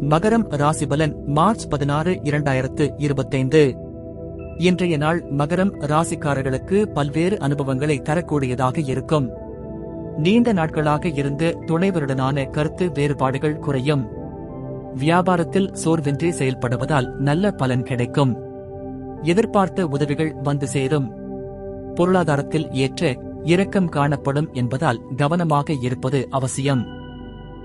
மகரம் ராசிபலன் மார்ச் பதினாறு இரண்டாயிரத்து இருபத்தைந்து. இன்றைய நாள் மகரம் ராசிக்காரர்களுக்கு பல்வேறு அனுபவங்களை தரக்கூடியதாக இருக்கும். நீண்ட நாட்களாக இருந்து துணைவருடனான கருத்து வேறுபாடுகள் குறையும். வியாபாரத்தில் சோர்வின்றி செயல்படுவதால் நல்ல பலன் கிடைக்கும். எதிர்பார்த்த உதவிகள் வந்து சேரும். பொருளாதாரத்தில் ஏற்ற இரக்கம் காணப்படும் என்பதால் கவனமாக இருப்பது அவசியம்.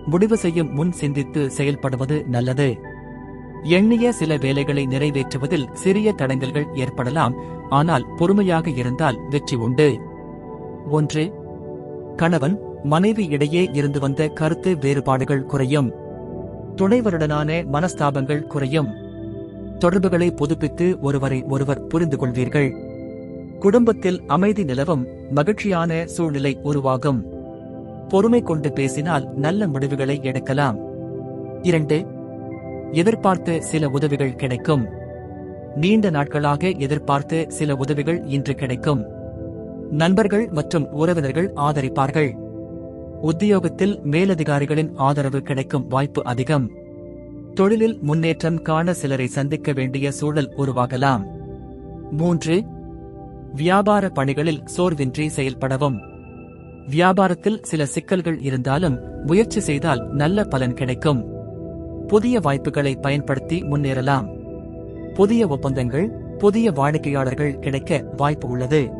முடிவு செய்யும் முன் சிந்தித்து செயல்படுவது நல்லது. எண்ணிய சில வேலைகளை நிறைவேற்றுவதில் சிறிய தடங்கல்கள் ஏற்படலாம் ஆனால் பொறுமையாக இருந்தால் வெற்றி உண்டு. ஒன்று கணவன் மனைவி இடையே இருந்து வந்த கருத்து வேறுபாடுகள் குறையும். துணைவருடனான மனஸ்தாபங்கள் குறையும். தொடர்புகளை புதுப்பித்து ஒருவரை ஒருவர் புரிந்து கொள்வீர்கள். குடும்பத்தில் அமைதி நிலவும் மகிழ்ச்சியான சூழ்நிலை உருவாகும். பொறுமை கொண்டு பேசினால் நல்ல முடிவுகளை எடுக்கலாம். இரண்டு எதிர்பார்த்து சில உதவிகள் கிடைக்கும். நீண்ட நாட்களாக எதிர்பார்த்து சில உதவிகள் இன்று கிடைக்கும். நண்பர்கள் மற்றும் உறவினர்கள் ஆதரிப்பார்கள். உத்தியோகத்தில் மேலதிகாரிகளின் ஆதரவு கிடைக்கும் வாய்ப்பு அதிகம். தொழிலில் முன்னேற்றம் காண சிலரை சந்திக்க வேண்டிய சூழல் உருவாகலாம். மூன்று வியாபார பணிகளில் சோர்வின்றி செயல்படவும். வியாபாரத்தில் சில சிக்கல்கள் இருந்தாலும் முயற்சி செய்தால் நல்ல பலன் கிடைக்கும். புதிய வாய்ப்புகளை பயன்படுத்தி முன்னேறலாம். புதிய ஒப்பந்தங்கள் புதிய வாடிக்கையாளர்கள் கிடைக்க வாய்ப்பு உள்ளது.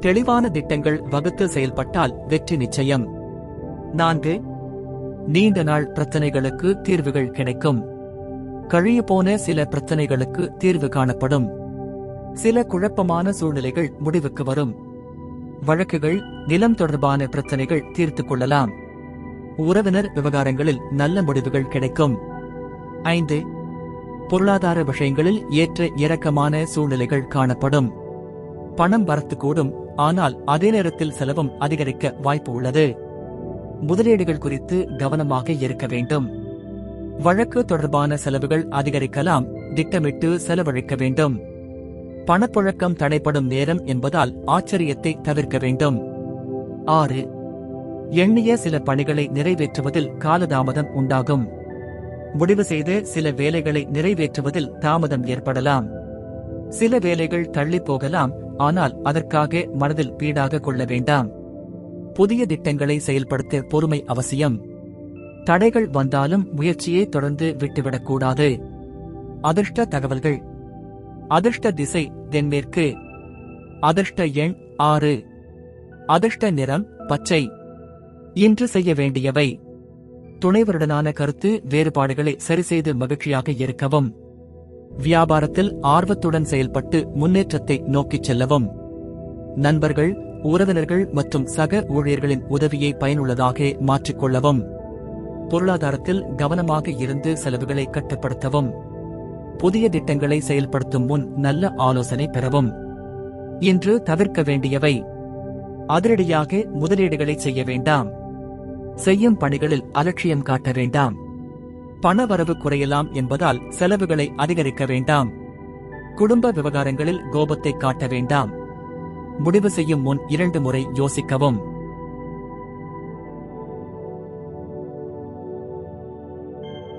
தெளிவான திட்டங்கள் வகுத்து செயல்பட்டால் வெற்றி நிச்சயம். நான்கு நீண்ட நாள் பிரச்சனைகளுக்கு தீர்வுகள் கிடைக்கும். கழிய போன சில பிரச்சனைகளுக்கு தீர்வு காணப்படும். சில குழப்பமான சூழ்நிலைகள் முடிவுக்கு வரும். வழக்குகள் நிலம் தொடர்பான பிரச்சனைகள் தீர்த்துக் கொள்ளலாம். உறவினர் விவகாரங்களில் நல்ல முடிவுகள் கிடைக்கும். ஐந்து பொருளாதார விஷயங்களில் ஏற்ற இறக்கமான சூழ்நிலைகள் காணப்படும். பணம் வரத்துக்கூடும் ஆனால் அதே நேரத்தில் செலவும் அதிகரிக்க வாய்ப்பு உள்ளது. முதலீடுகள் குறித்து கவனமாக இருக்க வேண்டும். வழக்கு தொடர்பான செலவுகள் அதிகரிக்கலாம் திட்டமிட்டு செலவழிக்க வேண்டும். பணப்புழக்கம் தடைப்படும் நேரம் என்பதால் ஆச்சரியத்தை தவிர்க்க வேண்டும். ஆறு. எண்ணிய சில பணிகளை நிறைவேற்றுவதில் காலதாமதம் உண்டாகும். முடிவு செய்து சில வேலைகளை நிறைவேற்றுவதில் தாமதம் ஏற்படலாம். சில வேலைகள் தள்ளி போகலாம் ஆனால் அதற்காக மனதில் பீடாக கொள்ள வேண்டாம். புதிய திட்டங்களை செயல்படுத்த பொறுமை அவசியம். தடைகள் வந்தாலும் முயற்சியை தொடர்ந்து விட்டுவிடக்கூடாது அதிர்ஷ்ட தகவல்கள். அதிர்ஷ்ட திசை தென்மேற்கு. அதிர்ஷ்ட எண் ஆறு. அதிர்ஷ்ட நிறம் பச்சை. இன்று செய்ய வேண்டியவை. துணைவருடனான கருத்து வேறுபாடுகளை சரிசெய்து மகிழ்ச்சியாக இருக்கவும். வியாபாரத்தில் ஆர்வத்துடன் செயல்பட்டு முன்னேற்றத்தை நோக்கிச் செல்லவும். நண்பர்கள் உறவினர்கள் மற்றும் சக ஊழியர்களின் உதவியை பயனுள்ளதாக மாற்றிக்கொள்ளவும் பொருளாதாரத்தில் கவனமாக இருந்து செலவுகளை கட்டுப்படுத்தவும். புதிய திட்டங்களை செயல்படுத்தும் முன் நல்ல ஆலோசனை பெறவும். இன்று தவிர்க்க வேண்டியவை. அதிரடியாக முதலீடுகளை செய்ய வேண்டாம். செய்யும் பணிகளில் அலட்சியம் காட்ட வேண்டாம். பணவரவு குறையலாம் என்பதால் செலவுகளை அதிகரிக்க வேண்டாம். குடும்ப விவகாரங்களில் கோபத்தை காட்ட வேண்டாம். முடிவு செய்யும் முன் இரண்டு முறை யோசிக்கவும்.